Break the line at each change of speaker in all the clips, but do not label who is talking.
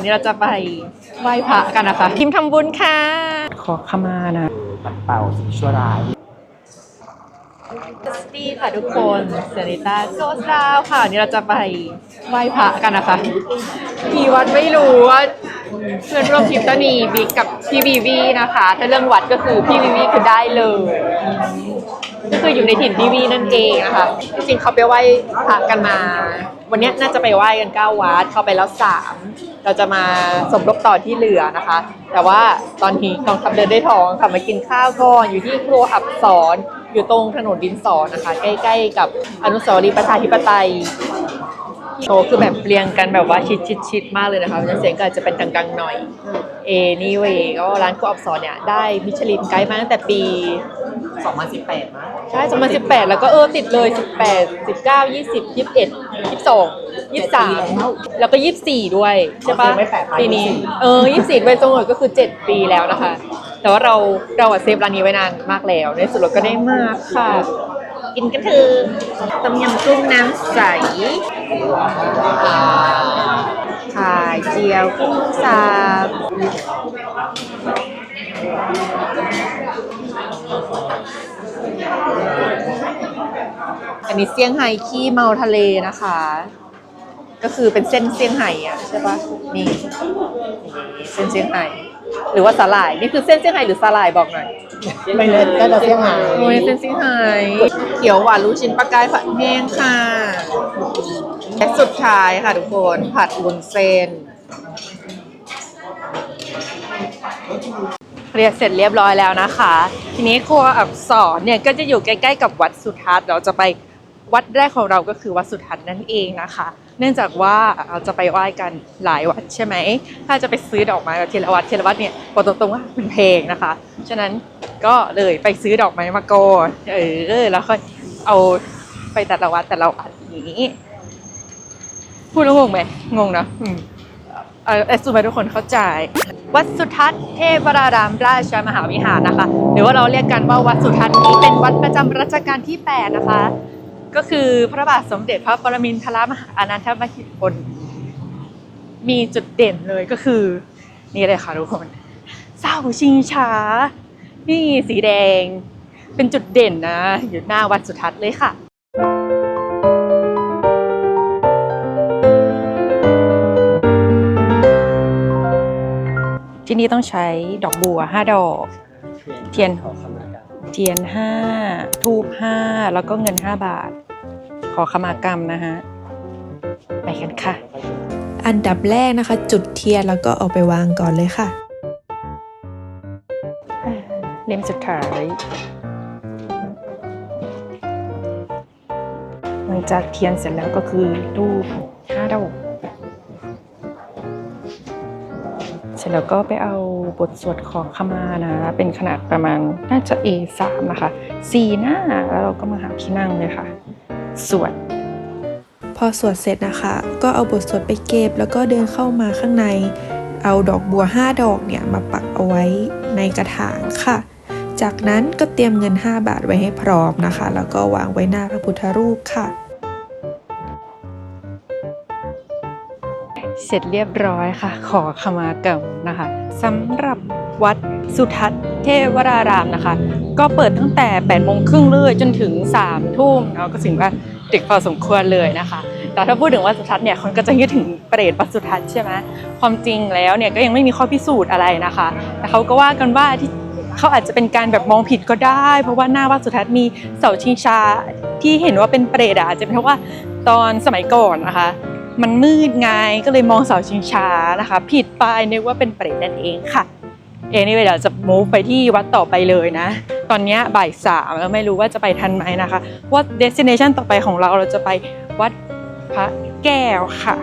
วันนี้เราจะไปไหว้พระกันนะคะ ทีมทำบุญค่ะ ขอขมานะ
ปัดเป่าสิ่งชั่วร้าย
สตีค่ะทุกคนเซนิต้าโซซาวค่ะวันนี้เราจะไปไหว้พระกันนะคะพี่วัดไม่รู้ว่าเพื่อนร่วมทีมต้นีบิ๊กกับพี่บีวีนะคะ ถ้าเรื่องวัดก็คือพี่บีวีคือได้เลย ก็คืออยู่ในถิ่นพี่วีนั่นเองนะคะจริงๆเขาไปไหว้พระกันมา วันนี้น่าจะไปไหว้กันเก้าวัดเข้าไปแล้วสามเราจะมาสมรบต่อที่เหลือนะคะ แต่ว่าตอนนี้กองทัพเดินได้ท้องค่ะมากินข้าวก่อนอยู่ที่ครัวอับสอนอยู่ตรงถนนดินสอนะคะ ใกล้ๆ กับอนุสาวรีย์ประชาธิปไตย โชว์คือแบบเรียงกันแบบว่าชิดชิดชิดๆๆมากเลยนะคะเพราะฉะนั้นเสียงก็อาจจะเป็นกลางๆหน่อย เอนี่เวก็ร้านครัวอับสอนเนี่ยได้มิชลินไกด์มาตั้งแต่ปี
2018นะ
ใช่ 2018 แล้วก็เออติดเลย 18 19 20 21 22 23 แล้วก็ 24 ด้วย ใช่ปะปีนี้ เออ 24ด้วยตรงหมดก็คือ 7 ปีแล้วนะคะ แต่ว่าเราเราอะเซฟร้านนี้ไว้นานมากแล้ว ในสุดเราก็ได้มากค่ะ กินกันเถอะต้มยำกุ้งน้ำใส ไข่เจียวกุ้งสับอันนี้เซี่ยงไฮ้ขี้เมาทะเลนะคะ ก็คือเป็นเส้นเซี่ยงไฮ้อะใช่ปะนี่นี่เส้นเซี่ยงไฮ้หรือว่าสาหร่ายนี่คือเส้นเซี่ยงไฮ้หรือสาหร่ายบอกหน่อย
ไม่เล่นก็จะเสียงหาย
โอ้ยเส้นเซี่ยงไฮ้เขียวหวานลูกชิ้นปลากายผัดแห้งค่ะ และสุดท้ายค่ะทุกคนผัดวุ้นเส้นเรียนเสร็จเรียบร้อยแล้วนะคะ ทีนี้ครัวอักษรเนี่ยก็จะอยู่ใกล้ๆกับวัดสุทัศน์เราจะไปวัดแรกของเราก็คือวัดสุทัศน์นั่นเองนะคะ เนื่องจากว่าเราจะไปไหว้กันหลายวัดใช่ไหม ถ้าจะไปซื้อดอกไม้แบบทีละวัดทีละวัดเนี่ยบอกตรงๆว่ามันแพงนะคะ ฉะนั้นก็เลยไปซื้อดอกไม้มาก่อนเออแล้วค่อยเอาไปแต่ละวัดแต่ละวัดอย่างนี้ พูดแล้วงงไหมงงนะอืมเออแอสซูมให้ทุกคนเข้าใจ วัดสุทัศน์เทพรารามราชมหาวิหารนะคะ หรือว่าเราเรียกกันว่าวัดสุทัศน์นี้เป็นวัดประจำรัชกาลที่ 8 นะคะ ก็คือพระบาทสมเด็จพระปรมินทรมหาอนันทมหิดลมีจุดเด่นเลยก็คือ นี่เลยค่ะทุกคนเสาชิงช้า นี่สีแดง เป็นจุดเด่นนะ อยู่หน้าวัดสุทัศน์เลยค่ะ ที่นี่ต้องใช้ดอกบัวห้าดอก เทียน
ขอคำนาการ
เทียนห้าทูบห้าแล้วก็เงินห้าบาท ขอขมากรรมนะฮะ ไปกันค่ะ
อันดับแรกนะคะ จุดเทียนแล้วก็เอาไปวางก่อนเลยค่ะ
เล่มสุดท้าย หลังจากเทียนเสร็จแล้วก็คือรูปห้าดอก จแล้วก็ไปเอาบทสวดของขมานะ เป็นขนาดประมาณน่าจะ A3 นะคะสี่หน้าแล้วเราก็มาหาที่นั่งเลยค่ะ สวด
พอสวดเสร็จนะคะ ก็เอาบทสวดไปเก็บ แล้วก็เดินเข้ามาข้างใน เอาดอกบัว 5 ดอกเนี่ยมาปักเอาไว้ในกระถางค่ะ จากนั้นก็เตรียมเงิน 5 บาทไว้ให้พร้อมนะคะ แล้วก็วางไว้หน้าพระพุทธรูปค่ะ
เสร็จเรียบร้อยค่ะ ขอขมากรรมนะคะสำหรับวัดสุทัศน์เทวรารามนะคะ ก็เปิดตั้งแต่8โมงครึ่งเลยจนถึง3ทุ่มเนาะก็ถึงว่าดึกพอสมควรเลยนะคะ แต่ถ้าพูดถึงวัดสุทัศน์เนี่ยคนก็จะนึกถึงเปรตวัดสุทัศน์ใช่ไหมความจริงแล้วเนี่ยก็ยังไม่มีข้อพิสูจน์อะไรนะคะแต่เขาก็ว่ากันว่าที่เขาอาจจะเป็นการแบบมองผิดก็ได้ เพราะว่าหน้าวัดสุทัศน์มีเสาชิงช้าที่เห็นว่าเป็นเปรตอาจจะเป็นเพราะว่าตอนสมัยก่อนนะคะ มันมืดไงก็เลยมองเสาชิงช้านะคะ ผิดไปนึกว่าเป็นเปรตนั่นเองค่ะ เองนี่เดี๋ยวจะ move ไปที่วัดต่อไปเลยนะ ตอนเนี้ยบ่ายสามแล้วไม่รู้ว่าจะไปทันไหมนะคะ ว่า destination ต่อไปของเราเราจะไปวัดพระแก้วค่ะ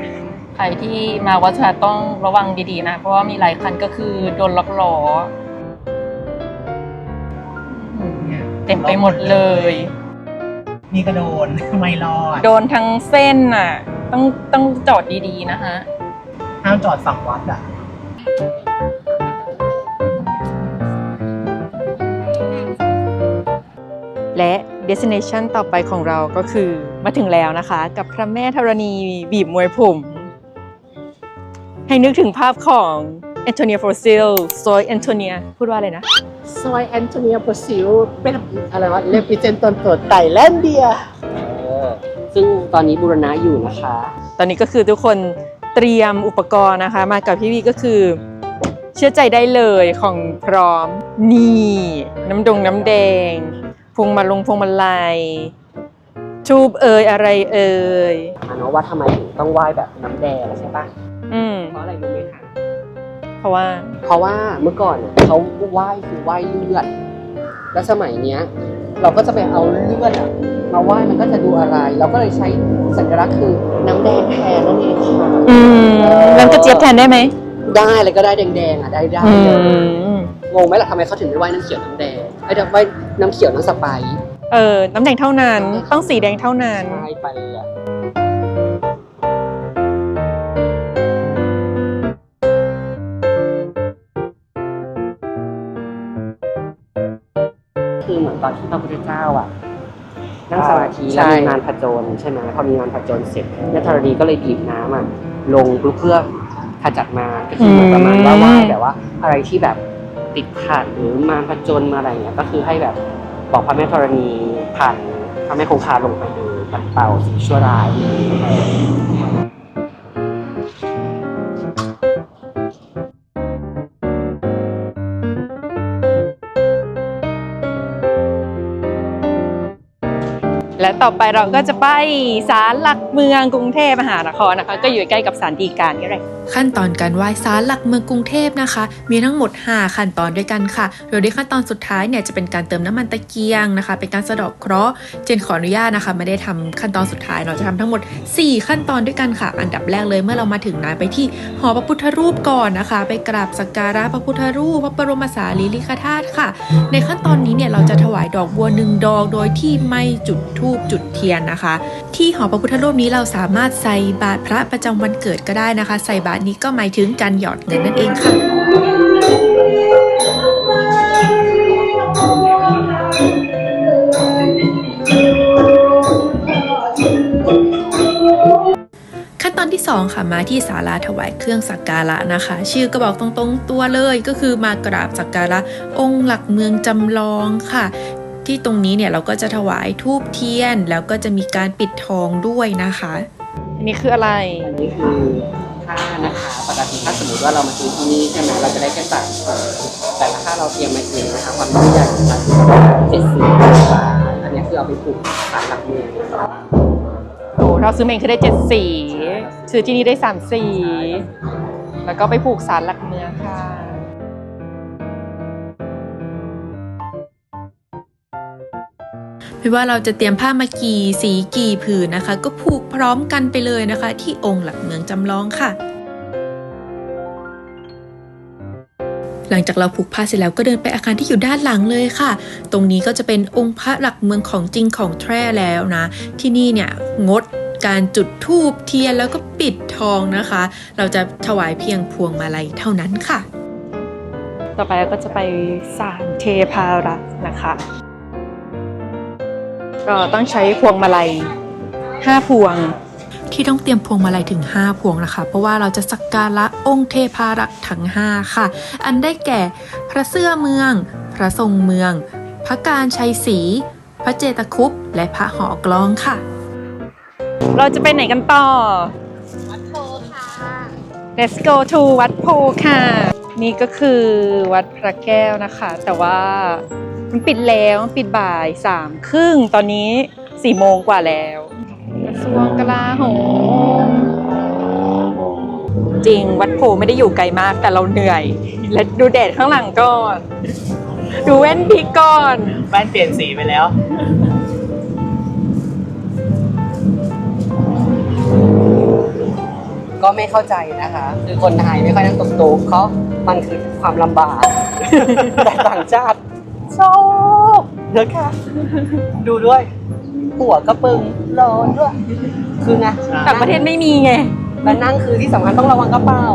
ใครที่มาวัดสุทัศน์ต้องระวังดีๆนะ เพราะว่ามีหลายคันก็คือโดนล็อกล้ออืมเต็มไปหมดเลย
นี่ก็โดนไม่รอด
โดนทั้งเส้นน่ะ ต้องต้องจอดดีๆนะคะ
ห้ามจอดฝั่งวัดอะ
และ destination ต่อไปของเราก็คือมาถึงแล้วนะคะ กับพระแม่ธรณีบีบมวยผม ให้นึกถึงภาพของแอนโทเนียโฟซิลโซยแอนโทเนียพูดว่าอะไรนะ
ซอยแอนโทเนียโปซิลเป็นอะไรวะเลปิเจนตนตัวไตแลนเดีย
เออ ซึ่งตอนนี้บูรณะอยู่นะคะ
ตอนนี้ก็คือทุกคนเตรียมอุปกรณ์นะคะ มากับพี่วีก็คือ เชื่อใจได้เลยของพร้อม นี่ น้ำดงน้ำแดงพวงมาลงพวงมาลัยทูบเอ่ยอะไรเอ่ย
มาเนาะว่าทำไมถึงต้องไหว้แบบน้ำแดงใช่ปะ
อืม
เพราะอะไรรู้ไหมคะ
เพราะว่า
เพราะว่าเมื่อก่อนเนี่ยเขาไหว้คือไหว้เลือด แล้วสมัยเนี้ย เราก็จะไปเอาเลือดอะ มาไหว้มันก็จะดูอะไร เราก็เลยใช้สัญลักษณ์คือน้ำแดงแทนนั่นเองค่ะ
อืมน้ำกระเจี๊ยบแทนได้ไหม
ได้เลยก็ได้แดงๆอะได้ได้
อื
เลย
ม
งงไหมล่ะทำไมเขาถึงไม่ไหว้น้ำเขียวน้ำแดงไอ้ยไหว้น้ำเขียวน้ำสไปซ์
เออ น้ำแดงเท่านั้น ต้องสีแดงเท่านั้น
ใช่ไปเลยอะคือเหมือนตอนที่พระพุทธเจ้าอะ นั่งสมาธิ
ใช่
แล้วมีงานผจญใช่ไหมพอมีงานผจญเสร็จแม่ธรณีก็เลยบีบน้ำอะลงเพื่อขจัดมารก็คือเหมือนประมาณว่าไหว้แบบว่าอะไรที่แบบติดขัดหรือมารผจญมาอะไรเงี้ยก็คือให้แบบบอกพระแม่ธรณีผ่านพระแม่คงคาลงไปเลยปัดเป่าสิ่งชั่วร้าย
และต่อไปเราก็จะไปศาลหลักเมืองกรุงเทพมหานครนะคะ ก็อยู่ใกล้กับศาลฎีกานี่แหละ
ขั้นตอนการไหว้ศาลหลักเมืองกรุงเทพนะคะ มีทั้งหมด 5 ขั้นตอนด้วยกันค่ะโดยในขั้นตอนสุดท้ายเนี่ยจะเป็นการเติมน้ำมันตะเกียงนะคะ เป็นการสะเดอกเคราะห์เจนขออนุญาตนะคะ ไม่ได้ทำขั้นตอนสุดท้ายเราจะทำทั้งหมด 4 ขั้นตอนด้วยกันค่ะ อันดับแรกเลยเมื่อเรามาถึงนะไปที่หอพระพุทธรูปก่อนนะคะ ไปกราบสักการะพระพุทธรูปพระบรมสารีริกธาตุค่ะ ในขั้นตอนนี้เนี่ยเราจะถวายดอกบัวหนึ่งดอกโดยที่ไม่จุดธูปจุดเทียนนะคะ ที่หอพระพุทธรูปนี้เราสามารถใส่บาตรพระประจำวันเกิดก็ได้นะคะ ใส่บาตรนี้ก็หมายถึงการหยอดเงินนั่นเองค่ะขั้นตอนที่2ค่ะมาที่ศาลาถวายเครื่องสักการะนะคะ ชื่อก็บอกตรงๆตัวเลยก็คือมากราบสักการะองค์หลักเมืองจำลองค่ะ ที่ตรงนี้เนี่ยเราก็จะถวายทูบเทียน แล้วก็จะมีการปิดทองด้วยนะคะ
อันนี้คืออะไร
อันนี้คือค่านะคะปกติถ้าสมมติว่าเรามาซื้อที่นี่ใช่ไหมเราจะได้แค่จ่ายเออแต่ถ้าเราเตรียมมาเองนะคะความยิ่งใหญ่ของมันเจ็ดสิบบาทอันนี้คือเอาไปปลูกสารหลักเมืองนะคะ
โอ้เราซื้อมาเองคือได้เจ็ดสีซื้อที่นี่ได้สามสีแล้วก็ไปผูกสารหลักเมืองค่ะ
ไม่ว่าเราจะเตรียมผ้ามากี่สีกี่ผืนนะคะ ก็ผูกพร้อมกันไปเลยนะคะ ที่องค์หลักเมืองจำลองค่ะ หลังจากเราผูกผ้าเสร็จแล้วก็เดินไปอาคารที่อยู่ด้านหลังเลยค่ะ ตรงนี้ก็จะเป็นองค์พระหลักเมืองของจริงของแท้แล้วนะ ที่นี่เนี่ยงดการจุดธูปเทียนแล้วก็ปิดทองนะคะ เราจะถวายเพียงพวงมาลัยเท่านั้นค่ะ
ต่อไปเราก็จะไปศาลเทพารักษ์นะคะ ก็ต้องใช้พวงมาลัยห้าพวง
ที่ต้องเตรียมพวงมาลัยถึง 5 พวงนะคะ เพราะว่าเราจะสักการะองค์เทพารักษ์ทั้ง 5 ค่ะ อันได้แก่พระเสื้อเมือง พระทรงเมือง พระการชัยศรีพระเจตคุปต์และพระหอกลองค่ะ
เราจะไปไหนกันต่อ วัดโพค่ะ Let's go to วัดโพค่ะ นี่ก็คือวัดพระแก้วนะคะ แต่ว่า มันปิดแล้วมันปิดบ่ายสามครึ่งตอนนี้สี่โมงกว่าแล้วกระทรวงกลาโหมจริงวัดโพไม่ได้อยู่ไกลมากแต่เราเหนื่อย และดูแดดข้างหลังก่อน ดูแว่นพีก่อน
แว่นเปลี่ยนสีไปแล้ว
ก็ไม่เข้าใจนะคะ คือคนไทยไม่ค่อยนั่งตุ๊กๆเพราะมันคือความลำบาก แต่ต่างชาติช อบนะคะดูด้วย หัวกระปึงร้อนด้วย คือนะ
ต่างประเทศไม่มีไง
และนั่งคือที่สำคัญต้องระวังกระเป๋า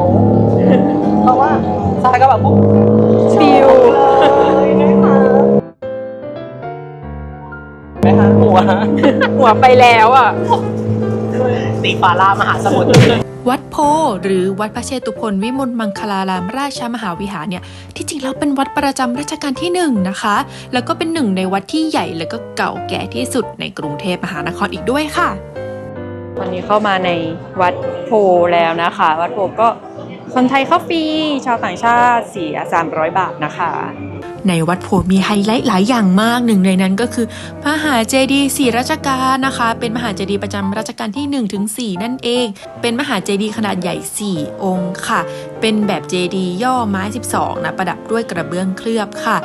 เพราะว่าสายกระเป๋าปุ๊บ
ฟิว
เลยนะคะนะคะหัว
หัวไปแล้วอะ
สีฟ้าล่ามหาสมุทร
วัดโพธิ์หรือวัดพระเชตุพนวิมลมังคลารามราชมหาวิหารเนี่ยที่จริงแล้วเป็นวัดประจำรัชกาลที่หนึ่งนะคะ แล้วก็เป็นหนึ่งในวัดที่ใหญ่และก็เก่าแก่ที่สุดในกรุงเทพมหานครอีกด้วยค่ะ
ตอนนี้เข้ามาในวัดโพแล้วนะคะ วัดโพก็ คนไทยเข้าฟรีชาวต่างชาติเสีย300 บาทนะคะ
ในวัดโพมีไฮไลท์หลายอย่างมากหนึ่งในนั้นก็คือมหาเจดีย์สี่รัชกาลนะคะ เป็นมหาเจดีย์ประจำรัชกาลที่ 1 ถึง 4 นั่นเอง เป็นมหาเจดีย์ขนาดใหญ่ 4 องค์ค่ะ เป็นแบบเจดีย์ย่อไม้ 12 นะ ประดับด้วยกระเบื้องเคลือบค่ะ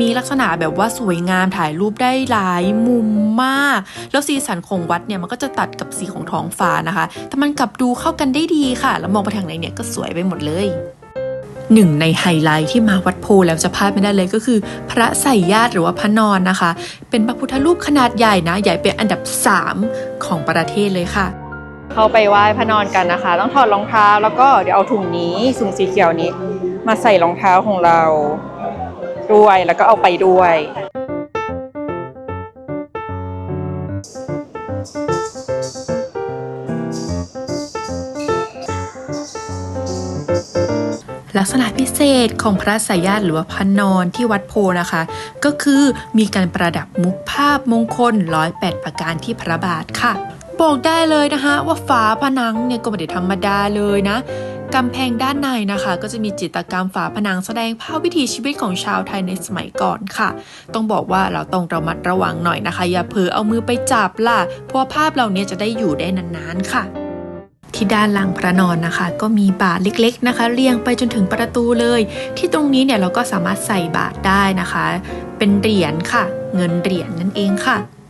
มีลักษณะแบบว่าสวยงามถ่ายรูปได้หลายมุมมาก แล้วสีสันของวัดเนี่ยมันก็จะตัดกับสีของท้องฟ้านะคะ แต่มันกลับดูเข้ากันได้ดีค่ะ แล้วมองไปทางไหนเนี่ยก็สวยไปหมดเลยหนึ่งในไฮไลท์ที่มาวัดโพแล้วจะพลาดไม่ได้เลยก็คือ พระไสยญาติหรือว่าพระนอนนะคะ เป็นพระพุทธรูปขนาดใหญ่นะ ใหญ่เป็นอันดับ 3 ของประเทศเลยค่ะ
เข้าไปไหว้พระนอนกันนะคะ ต้องถอดรองเท้าแล้วก็เดี๋ยวเอาถุงนี้ถุงสีเขียวนี้ มาใส่รองเท้าของเรา ด้วยแล้วก็เอาไปด้วย
ลักษณะพิเศษของพระไสยญาติหรือว่าพระนอนที่วัดโพนะคะ ก็คือมีการประดับมุกภาพมงคลร้อยแปดประการที่พระบาทค่ะ บอกได้เลยนะคะว่าฝาผนังเนี่ยก็ไม่ได้ธรรมดาเลยนะ กำแพงด้านในนะคะ ก็จะมีจิตรกรรมฝาผนังแสดงภาพวิถีชีวิตของชาวไทยในสมัยก่อนค่ะ ต้องบอกว่าเราต้องระมัดระวังหน่อยนะคะ อย่าเผลอเอามือไปจับล่ะ เพราะว่าภาพเหล่านี้จะได้อยู่ได้นานๆค่ะที่ด้านหลังพระนอนนะคะ ก็มีบาทเล็ก ๆนะคะ เรียงไปจนถึงประตูเลย ที่ตรงนี้เนี่ยเราก็สามารถใส่บาทได้นะคะ เป็นเหรียญค่ะ เงินเหรียญนั่นเองค่ะ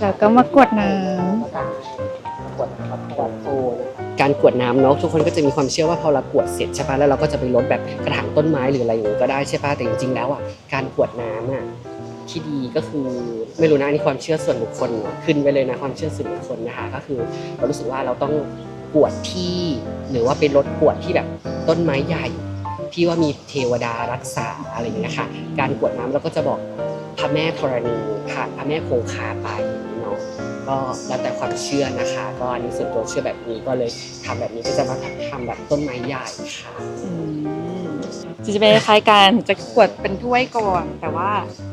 แล้วก็มากวดน้ำ
ขวดน้ำครับขวดโพนะครับ
การกรวดน้ำเนาะทุกคนก็จะมีความเชื่อว่าพอเรากรวดเสร็จใช่ปะแล้วเราก็จะไปรดแบบกระถางต้นไม้หรืออะไรอย่างงี้ก็ได้ใช่ปะแต่จริงๆแล้วอะการกรวดน้ำอะที่ดีก็คือไม่รู้นะอันนี้ความเชื่อส่วนบุคคลเนอะขึ้นไปเลยนะความเชื่อส่วนบุคคลนะคะก็คือเรารู้สึกว่าเราต้องกรวดที่หรือว่าไปรดกรวดที่แบบต้นไม้ใหญ่ ที่ว่ามีเทวดารักษาอะไรอย่างเงี้ยค่ะการกรวดน้ำเราก็จะบอก พระแม่ธรณีผ่านพระแม่คงคาไปอย่างนี้เนาะก็แล้วแต่ความเชื่อนะคะ ก็อันนี้ส่วนตัวเชื่อแบบนี้ก็เลยทำแบบนี้ก็จะมาทำแบบต้นไม้ใหญ่ค่ะำ
อืมจะเป็นคล้ายๆกันจะกวดเป็นถ้วยก่อน แต่ว่า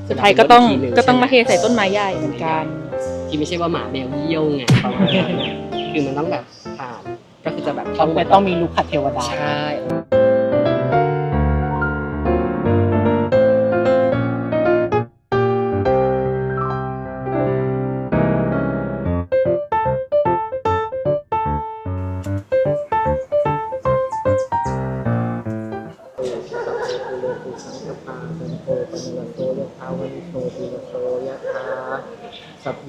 สุดท้ายก็ต้องก็ต้องมาเทใส่ต้นไม้ใหญ่เหมือนกัน
ที่ไม่ใช่ว่าหมาแมวเยี่ยวไงประมาณนั้นนะคือมันต้องแบบผ่านก็คือจะแบบ
ต้องไปต้องมีลูกขัดเทวดา
ใช่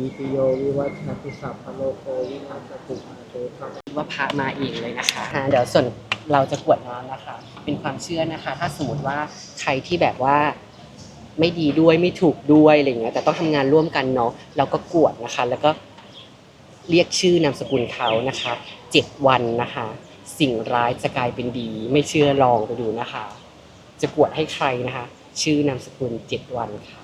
ิ
ติโยวิวัชนาติสัพพโลโควินาศตุมาเตครับ
ว่าพระมาเองเลยนะคะอ่าเดี๋ยวส่วนเราจะกรวดน้ำนะคะ เป็นความเชื่อนะคะ ถ้าสมมติว่าใครที่แบบว่าไม่ดีด้วยไม่ถูกด้วยอะไรเงี้ยแต่ต้องทำงานร่วมกันเนาะเราก็กวดนะคะ แล้วก็เรียกชื่อนามสกุลเขานะคะเจ็ดวันนะคะ สิ่งร้ายจะกลายเป็นดี ไม่เชื่อลองไปดูนะคะ จะกวดให้ใครนะคะ ชื่อนามสกุลเจ็ดวันค่ะ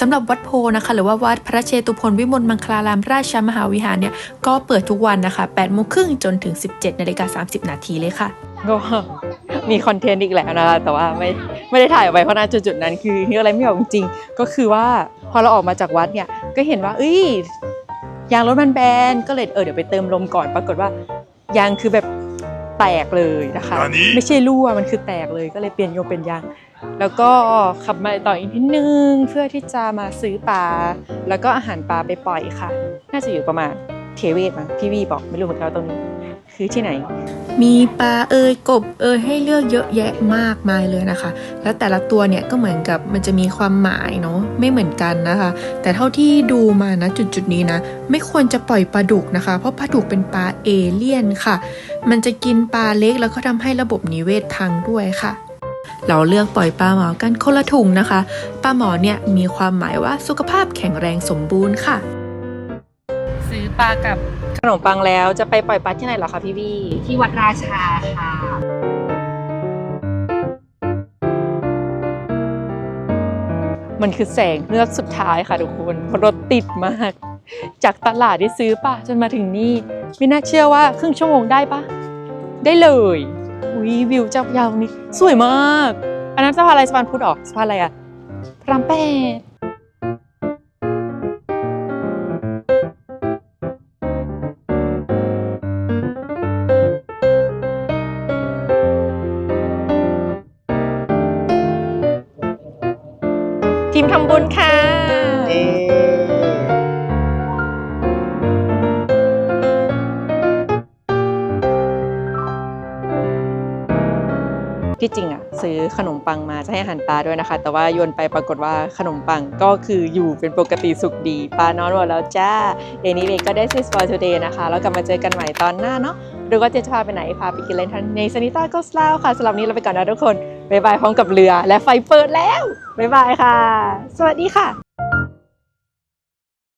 สำหรับวัดโพนะคะหรือว่าวัดพระเชตุพนวิมลมังคลารามราชมหาวิหารเนี่ยก็เปิดทุกวันนะคะ8โมงครึ่งจนถึง 17นาฬิกา30 นาทีเลยค่ะ
ก็มีคอนเทนต์อีกแล้วนะคะแต่ว่าไม่ไม่ได้ถ่ายออกไปเพราะณจุดๆนั้นคือนึกอะไรไม่ออกจริงๆก็คือว่าพอเราออกมาจากวัดเนี่ยก็เห็นว่าเอ้ยยางรถมันแบนก็เลยเออเดี๋ยวไปเติมลมก่อนปรากฏว่ายางคือแบบ แตกเลยนะคะ ไม่ใช่รั่วมันคือแตกเลยก็เลยเปลี่ยนโยงเป็นยาง แล้วก็ขับมาต่ออีกนิดนึงเพื่อที่จะมาซื้อปลาแล้วก็อาหารปลาไปปล่อยค่ะ น่าจะอยู่ประมาณเทเวศมั้งพี่วีบอกไม่รู้เหมือนกันว่าตรงนี้ คือที่ไหน
มีปลาเอยกบเอยให้เลือกเยอะแยะมากมายเลยนะคะ แล้วแต่ละตัวเนี่ยก็เหมือนกับมันจะมีความหมายเนาะไม่เหมือนกันนะคะ แต่เท่าที่ดูมานะจุดจุดๆนี้นะ ไม่ควรจะปล่อยปลาดุกนะคะ เพราะปลาดุกเป็นปลาเอเลี่ยนค่ะ มันจะกินปลาเล็กแล้วก็ทำให้ระบบนิเวศพังด้วยค่ะเราเลือกปล่อยปลาหมอกันคนละถุงนะคะ ปลาหมอเนี่ยมีความหมายว่าสุขภาพแข็งแรงสมบูรณ์ค่ะ
ซื้อปลากับ ขนมปังแล้วจะไปปล่อยปลาที่ไหนเหรอคะพี่วี
ที่วัดราชาค่ะ
วมันคือแสงเลือกสุดท้ายค่ะทุกคนเพราะรถติดมาก จากตลาดที่ซื้อป่ะจนมาถึงนี่ไม่น่าเชื่อว่าครึ่งชั่วโมงได้ปะได้เลยอุ้ยวิวจากยาวนี้สวยมาก อันนั้นสะพานอะไรสะพานพุทธออกสะพานอะไรอะพระรามแปด ทีมทำบุญค่ะ
เอ๊ะ
ที่จริงอะซื้อขนมปังมาจะให้อาหารปลาด้วยนะคะ แต่ว่าโยนไปปรากฏว่าขนมปังก็คืออยู่เป็นปกติสุขดีปลานอนหมดแล้วจ้าเดนี้เบก็ได้ซิส for today นะคะ แล้วกลับมาเจอกันใหม่ตอนหน้าเนาะหรือว่าเจะจะพาไปไหนพาไปกินเล่นทันในสนิต้าก็สลาวค่ะสำหรับวันนี้เราไปก่อนนะทุกคน บ๊ายบายพร้อมกับเรือและไฟเปิดแล้ว บ๊ายบายค่ะ สวัสดีค่ะ